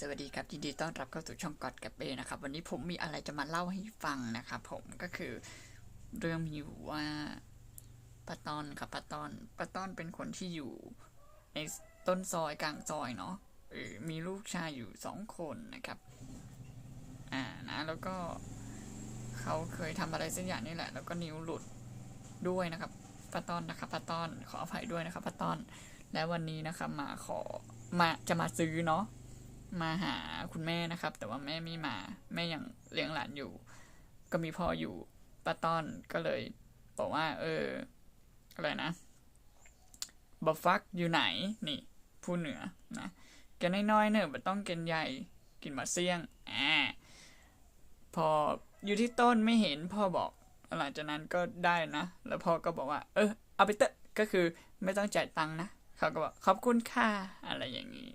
สวัสดีครับยินดีต้อนรับเข้าสู่ช่องกอดกับเบนะครับ วันนี้ผมมีอะไรจะมาเล่าให้ฟังนะครับผมก็คือเรื่องมีอยู่ว่าป้าต้อนครับป้าต้อนป้าต้อนเป็นคนที่อยู่ในต้นซอยกลางซอยเนาะมีลูกชายอยู่สองคนนะครับ อ่านะแล้วก็เขาเคยทำอะไรสักอย่างนี่แหละ แล้วก็นิ้วหลุดด้วยนะครับป้าต้อนนะครับป้าต้อนขออภัยด้วยนะครับป้าต้อนและวันนี้นะครับมาขอมาจะมาซื้อเนาะ มาหาคุณแม่นะครับ แต่ว่าแม่ไม่มาแม่ยังเลี้ยงหลานอยู่ ก็มีพ่ออยู่ป้าต้อนก็เลยบอกว่า เอออะไรนะบอฟักอยู่ไหนนี่ ผู้เหนือนะแกนน้อยๆเนอะบ่ต้องเกนใหญ่กินมาเสี่ยงอ่าพออยู่ที่ต้นไม่เห็นพ่อบอก หลังจากนั้นก็ได้นะ แล้วพ่อก็บอกว่า เออเอาไปเตอะก็คือไม่ต้องจ่ายตังค์นะเขาก็บอกขอบคุณค่ะอะไรอย่างนี้